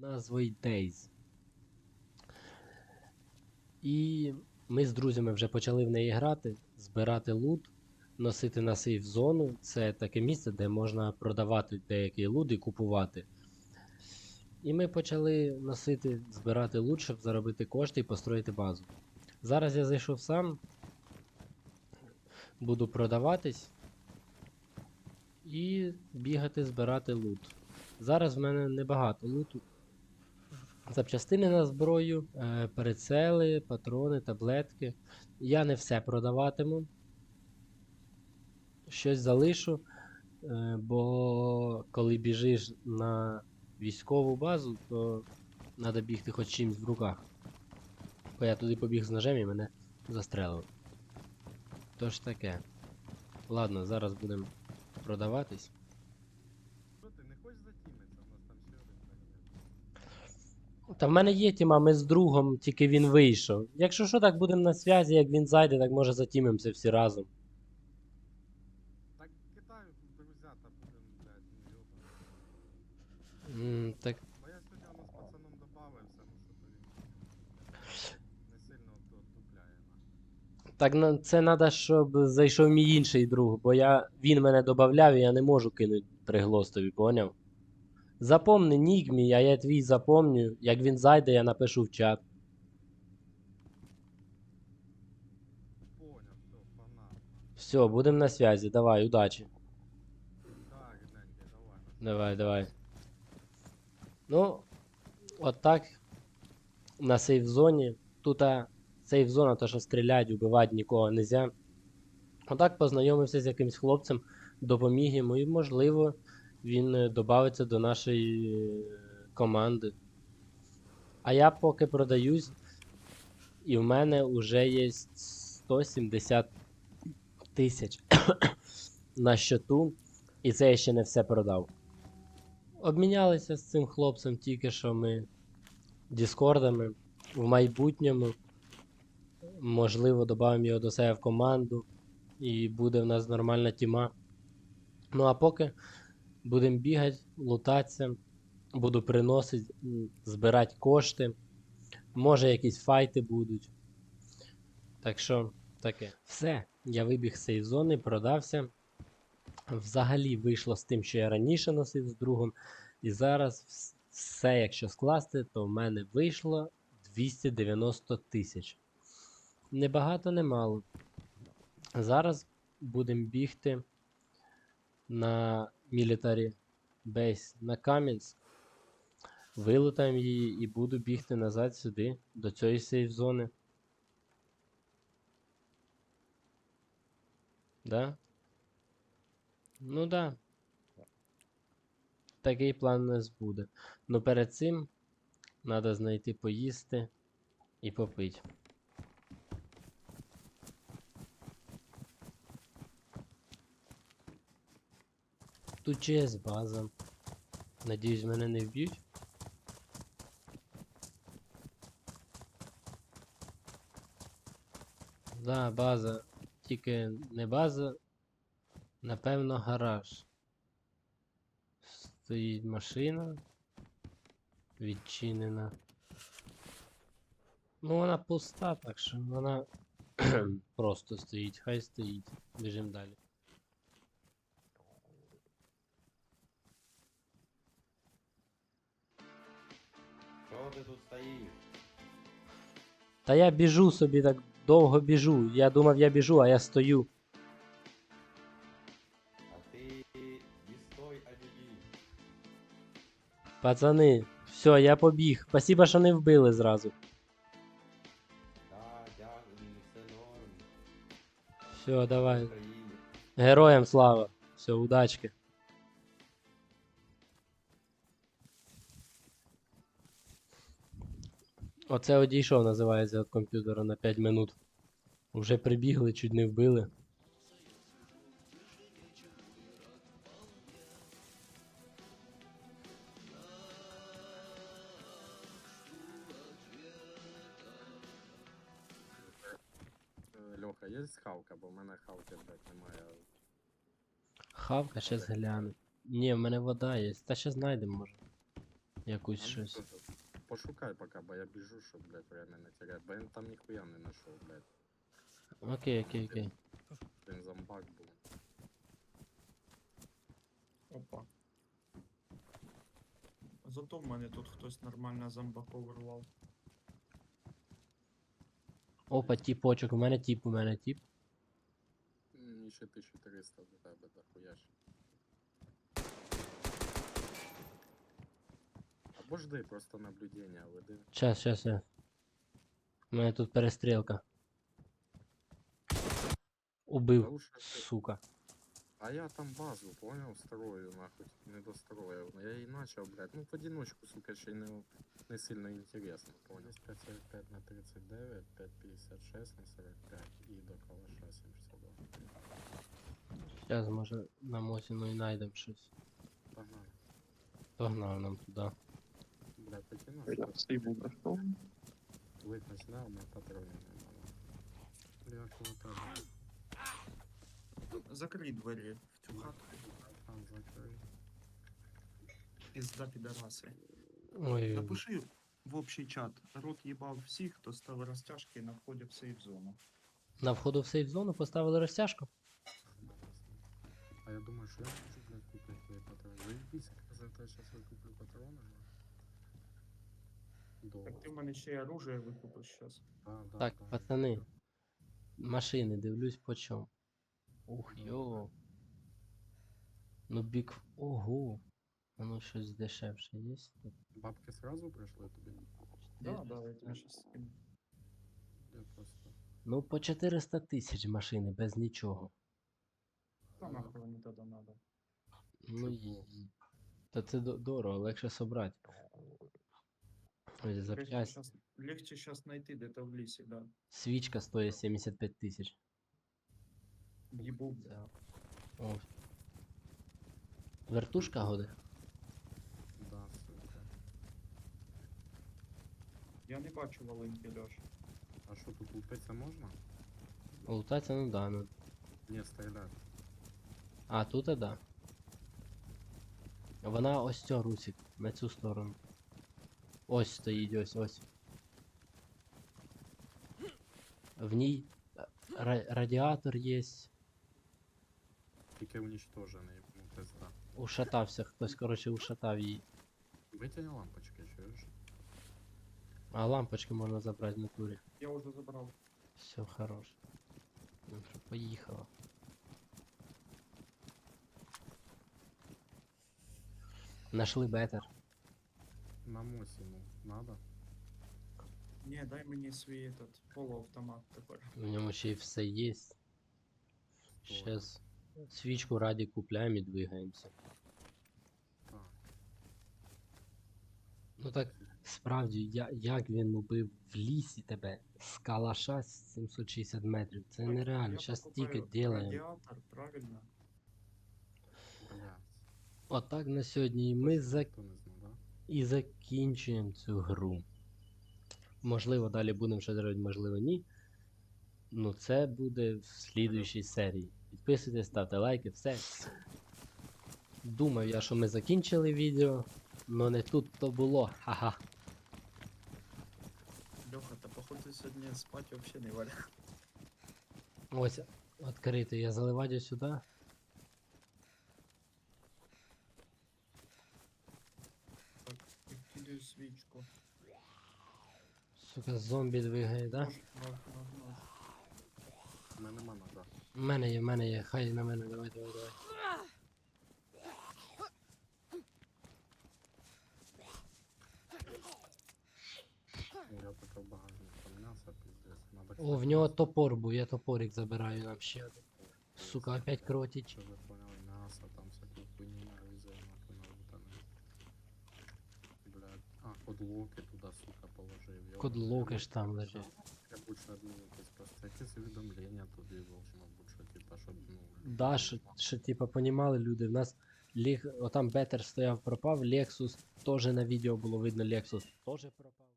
назвою Days. І ми з друзями вже почали в неї грати, збирати лут, носити на сейф зону. Це таке місце, де можна продавати деякий лут і купувати. І ми почали носити, збирати лут, щоб заробити кошти і построїти базу. Зараз я зайшов сам, буду продаватись і бігати, збирати лут. Зараз в мене небагато луту. Запчастини на зброю, е, прицели, патрони, таблетки. Я не все продаватиму. Щось залишу, е, бо коли біжиш на військову базу, то треба бігти хоч чимось в руках. Бо я туди побіг з ножем і мене застрелили. Тож таке. Ладно, зараз будемо продаватись. Що ти не хочеш затімитися? У нас там ще один загинув. Та в мене є тіма, ми з другом, тільки він вийшов. Якщо що, так будемо на зв'язі, як він зайде, так може затімимося всі разом. Так кидаю друзя, та будем, блядь, ну йобаний. М, так, Бо я сьогодні воно з пацаном добавився, ну що то він не сильно то тупляє. на. так на- це треба, щоб зайшов мій інший друг, бо я, він мене додавав і я не можу кинути приглостові, поняв? Запомни нік мій, а я твій запомню. Як він зайде, я напишу в чат. Все, будемо на зв'язі. Давай, удачі. Давай. Давай. Ну, от так. На сейф-зоні. Тут сейф-зона, то що стріляти, вбивати нікого нельзя. Отак познайомився з якимсь хлопцем, допоміг йому, і, можливо, він е, додається до нашої е, команди. А я поки продаюсь, і в мене вже є 170 тисяч на щоту, і це я ще не все продав. Обмінялися з цим хлопцем тільки що ми діскордами. В майбутньому, можливо, додамо його до себе в команду, і буде в нас нормальна тіма. Ну а поки будемо бігати, лутатися, буду приносити, збирати кошти. Може, якісь файти будуть. Так що, таке. Все, я вибіг з цієї зони, продався. Взагалі вийшло з тим, що я раніше носив з другом. І зараз все, якщо скласти, то в мене вийшло 290 тисяч. Не багато, не мало. Зараз будемо бігти на Military Base на Кам'янськ. Вилутаємо її і буду бігти назад сюди, до цієї сейф зони. Да? Ну да. Такий план у нас буде. Ну перед цим треба знайти поїсти і попити. Тут ЧС база. Надіюсь, мене не вб'ють. Да, база. Тільки не база, напевно, гараж. Стоїть машина. Відчинена. Ну, вона пуста, так що вона просто стоїть. Хай стоїть. Біжимо далі. Ти тут стоїш? Та я біжу собі так довго біжу. Я думав, я біжу, а я стою. А ти дістой один. Пацани, все, я побіг. Спасибо, що не вбили зразу. Да, дякую, все норм. Все, давай. Героям слава. Все, удачки. Оце одійшов, називається від комп'ютера на 5 минут. Уже прибігли, чуть не вбили. Льоха, є хавка, бо в мене хавки, блядь, немає. Хавка, щас гляну. Ні, в мене вода є. Та ще знайдемо може. Якусь ну, щось. Пошукай пока, бо я біжу, щоб, блядь, время не терять. Бо я там ніхуя не знайшов, блядь. Окей, окей, окей. Він зомбак був. Опа. Зато в мене тут хтось нормально зомбаков вирвав. Опа, тіпочок, у мене тіп, у мене тіп. М, ще 1300 до тебе, дохуя ще. Або жди, просто наблюдення веди. Щас, щас, щас. У мене тут перестрілка. Та Убив, лучше ти- сука. А я там базу, понял, строю, нахуй, не достроил. Я и начал, блядь, ну в одиночку, сука, ще й не, не сильно интересно, понял. 545 на 39, 556 на 45 и до калаша 72. Щас, може, на Мосіну і знайдем щось. Погнали. Погнав нам туди. Блядь, потяну, Я что сиву знайшов. лыть начинал, мы патроны не мало. Бля, кого-то, Закрий двері в цю хату. там закрой. Пізда підараси. Ой, Напиши в общий чат. Рот їбав всіх, хто став розтяжки на вході в сейф зону. на входу в сейф зону поставили розтяжку. А я думаю, что я могу, блядь, купить твои патроны. Заебись, я завтра сейчас я куплю патроны. но- Долго. Так ти в мене ще й оружие викупиш зараз. Да, да, Так, да, пацани. Машини, дивлюсь по чому. Ух, йо. Ну бік. Ого. А ну щось дешевше є? Тут Бабки сразу пришли тебе? Да, да, я тебе щас скину. Я просто... Ну, по 400 тисяч машини, без нічого. Та нахуй мені тоді надо. Ну, Чого? і- та це до- дорого, легше собрати. Легче запчасть. щас, легче щас знайти де-то в лісі, да. Свічка стоїть 75 тисяч. Їбу, Це- бля. О. Вертушка годи. Да, сука. Я не бачу волинки, Льош. А что, тут лупиться можно? Лутаться, ну да, ну. Не, стрелять. А, тут і да. Вона ось ця русик, на цю сторону. Ось стоїть, ось, ось. В ній е, ра- радіатор є. Тільки уничтожений, ну, пизда. Ушатався, хтось, коротше, ушатав її. Витяни лампочки, чуєш? А лампочки можна забрати в натурі. Я вже забрав. Все, хорош. Ну що, поїхала. Нашли бетер. На Мосину надо? Ні, дай мені свій этот полуавтомат тепер. В ньому ще й все є. Щас свічку раді купляємо і двигаємося. Так. Ну так, справді, я, як він убив в лісі тебе з калаша з 760 метрів. Це Так, нереально. я Щас покупаю тільки делаємо. Радіатор, правильно. Блядь. Отак на сьогодні і ми за... Хто не знав, да? І закінчуємо цю гру. Можливо, далі будемо ще робити, можливо, ні. Ну, це буде в слідуючій серії. Підписуйтесь, ставте лайки, все. Думав я, що ми закінчили відео, але не тут то було. Ха-ха. Льоха, та походу сьогодні спати взагалі не валя. Ось відкритий. Я заливаю сюди. Так, відкидаю. Сука, зомбі двигає, да? У мене нема ножа. У мене є, в мене є. Хай на мене, давай, давай, давай. Я багажник. Надо, О, в нього топор був, я топорик забираю нам ще один. Сука, опять кротить. Кодлоки туди, сука, положив. Кодлоки ж там лежать. Я більше одним просто якесь увідомлення тобі должно бути, що типа, щоб, ну... Да, що, що типа понімали люди, в нас Лех, отам Бетер стояв пропав, Lexus теж на відео було видно, Lexus теж пропав.